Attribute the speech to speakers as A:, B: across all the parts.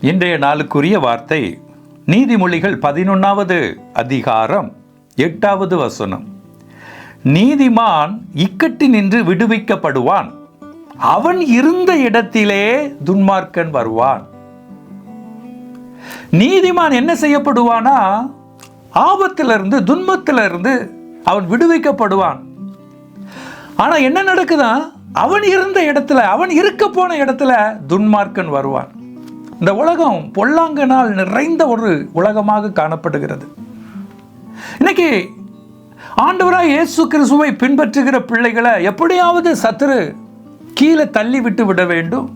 A: இன்றைய நாளுக்குரிய வார்த்தை நீதிமொழிகள் பதினொன்றாவது அதிகாரம் எட்டாவது வசனம். நீதிமான் இக்கட்டி நின்று விடுவிக்கப்படுவான். அவன் இருந்த இடத்திலே துன்மார்க்கன் வருவான். நீதிமான் என்ன செய்யப்படுவானா? ஆபத்திலிருந்து துன்பத்திலிருந்து அவன் விடுவிக்கப்படுவான். ஆனா என்ன நடக்குதான் அவன் இருந்த இடத்துல அவன் இருக்க போன இடத்துல துன்மார்க்கன் வருவான். இந்த உலகம் பொல்லாங்கனால் நிறைந்த ஒரு உலகமாக காணப்படுகிறது. இன்னைக்கு ஆண்டவராய் இயேசு கிறிஸ்துவை பின்பற்றுகிற பிள்ளைகளை எப்படியாவது சத்துரு கீழே தள்ளி விட்டு விட வேண்டும்.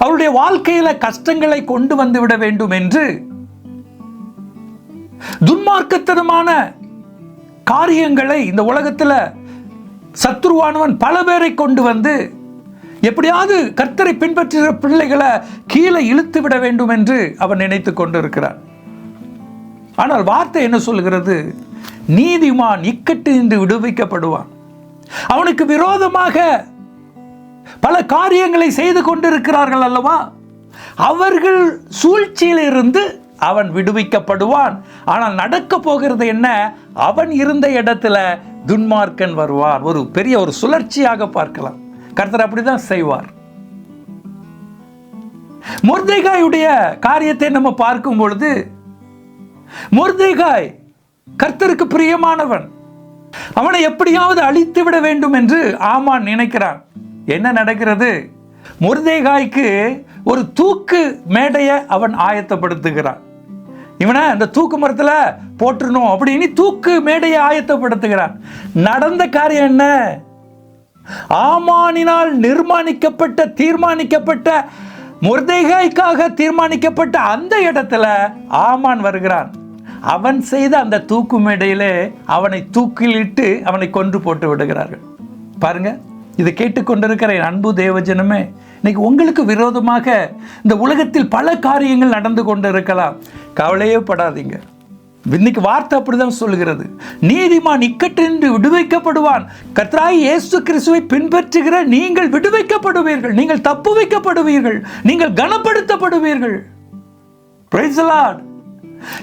A: அவருடைய வாழ்க்கையில கஷ்டங்களை கொண்டு வந்து விட வேண்டும் என்று துன்மார்க்கத்தனமான காரியங்களை இந்த உலகத்தில் சத்ருவானவன் பல பேரை கொண்டு வந்து எப்படியாவது கர்த்தரை பின்பற்றுகிற பிள்ளைகளை கீழே இழுத்து விட வேண்டும் என்று அவன் நினைத்து கொண்டிருக்கிறான் ஆனால் வார்த்தை என்ன சொல்கிறது நீதிமான் இக்கட்டு என்று விடுவிக்கப்படுவான். அவனுக்கு விரோதமாக பல காரியங்களை செய்து கொண்டிருக்கிறார்கள் அல்லவா? அவர்கள் சூழ்ச்சியிலிருந்து அவன் விடுவிக்கப்படுவான். ஆனால் நடக்க போகிறது என்ன? அவன் இருந்த இடத்துல துன்மார்க்கன் வருவான் ஒரு பெரிய ஒரு சுழற்சியாக பார்க்கலாம். கர்த்தர் அப்படிதான் செய்வார். முர்தைகாயுடைய காரியத்தை நம்ம பார்க்கும் பொழுது முர்தைகாய் கர்த்தருக்கு பிரியமானவன். அவனை எப்படியாவது அழித்து விட வேண்டும் என்று ஆமான் நினைக்கிறான். என்ன நடக்கிறது? முர்தேகாய்க்கு ஒரு தூக்கு மேடையை அவன் ஆயத்தப்படுத்துகிறான். இவனை அந்த தூக்கு மரத்தில் போட்டுருணும் அப்படின்னு தூக்கு மேடையை ஆயத்தப்படுத்துகிறான். நடந்த காரியம் என்ன? ஆமானினால் நிர்மாணிக்கப்பட்ட தீர்மானிக்கப்பட்ட முர்தைகாய்க்காக தீர்மானிக்கப்பட்ட அந்த இடத்துல ஆமான் வருகிறான். அவன் செய்த அந்த தூக்கு மேடையிலே அவனை தூக்கிலிட்டு அவனை கொன்று போட்டு விடுகிறார்கள். பாருங்க இதை கேட்டுக்கொண்டிருக்கிற என் அன்பு தேவஜனமே இன்னைக்கு உங்களுக்கு விரோதமாக இந்த உலகத்தில் பல காரியங்கள் நடந்து கொண்டு இருக்கலாம் கவலையே படாதீங்க. இன்னைக்கு வார்த்தை அப்படிதான் சொல்லுகிறது. நீதிமான் இக்கட்டின்றி விடுவிக்கப்படுவான். கத்ராய் இயேசு கிறிஸ்துவை பின்பற்றுகிற நீங்கள் விடுவிக்கப்படுவீர்கள். நீங்கள் தப்பு வைக்கப்படுவீர்கள். நீங்கள் கனப்படுத்தப்படுவீர்கள். Praise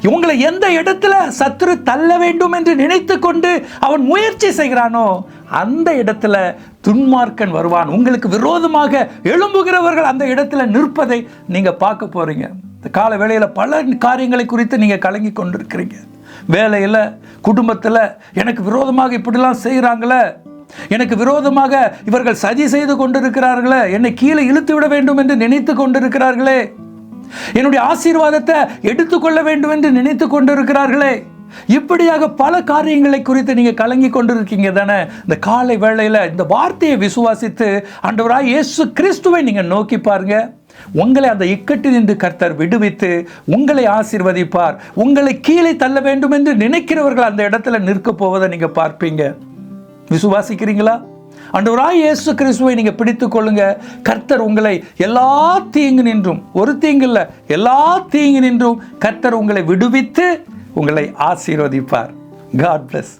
A: உங்களை எந்த இடத்துல சத்துரு தள்ள வேண்டும் என்று நினைத்து கொண்டு அவன் முயற்சி செய்கிறானோ அந்த இடத்துல துன்மார்க்கன் வருவான். உங்களுக்கு விரோதமாக எழும்புகிறவர்கள் அந்த இடத்துல நிற்பதை நீங்க பார்க்க போறீங்க. இந்த கால வேளையில் பல காரியங்களை குறித்து நீங்கள் கலங்கி கொண்டிருக்கிறீங்க. வேலையில் குடும்பத்தில் எனக்கு விரோதமாக இப்படிலாம் செய்கிறாங்களே எனக்கு விரோதமாக இவர்கள் சதி செய்து கொண்டிருக்கிறார்களே என்னை கீழே இழுத்து விட வேண்டும் என்று நினைத்து கொண்டிருக்கிறார்களே. என்னுடைய ஆசீர்வாதத்தை எடுத்துக்கொள்ள வேண்டும் என்று நினைத்து கொண்டிருக்கிறார்களே. இப்படியாக பல காரியங்களை குறித்து நீங்க கலங்கி கொண்டிருக்கீங்க தானே. இந்த காலை வேளையில இந்த வார்த்தையை விசுவாசித்து ஆண்டவராய் இயேசு கிறிஸ்துவை நீங்க நோக்கி பாருங்க. உங்களை அந்த இக்கட்டிலிருந்து நின்று கர்த்தர் விடுவித்து உங்களை ஆசிர்வதிப்பார். உங்களை கீழே தள்ள வேண்டும் என்று நினைக்கிறவர்கள் அந்த இடத்துல நிற்க போவதை நீங்க பார்ப்பீங்க. விசுவாசிக்கிறீங்களா? ஆண்டவராய் இயேசு கிறிஸ்துவை நீங்க பிடித்துக் கொள்ளுங்க. கர்த்தர் உங்களை எல்லா தீங்கு நின்றும். ஒரு தீங்கு இல்ல எல்லா தீங்கு நின்றும். கர்த்தர் உங்களை விடுவித்து உங்களை ஆசீர்வதிப்பார். God plus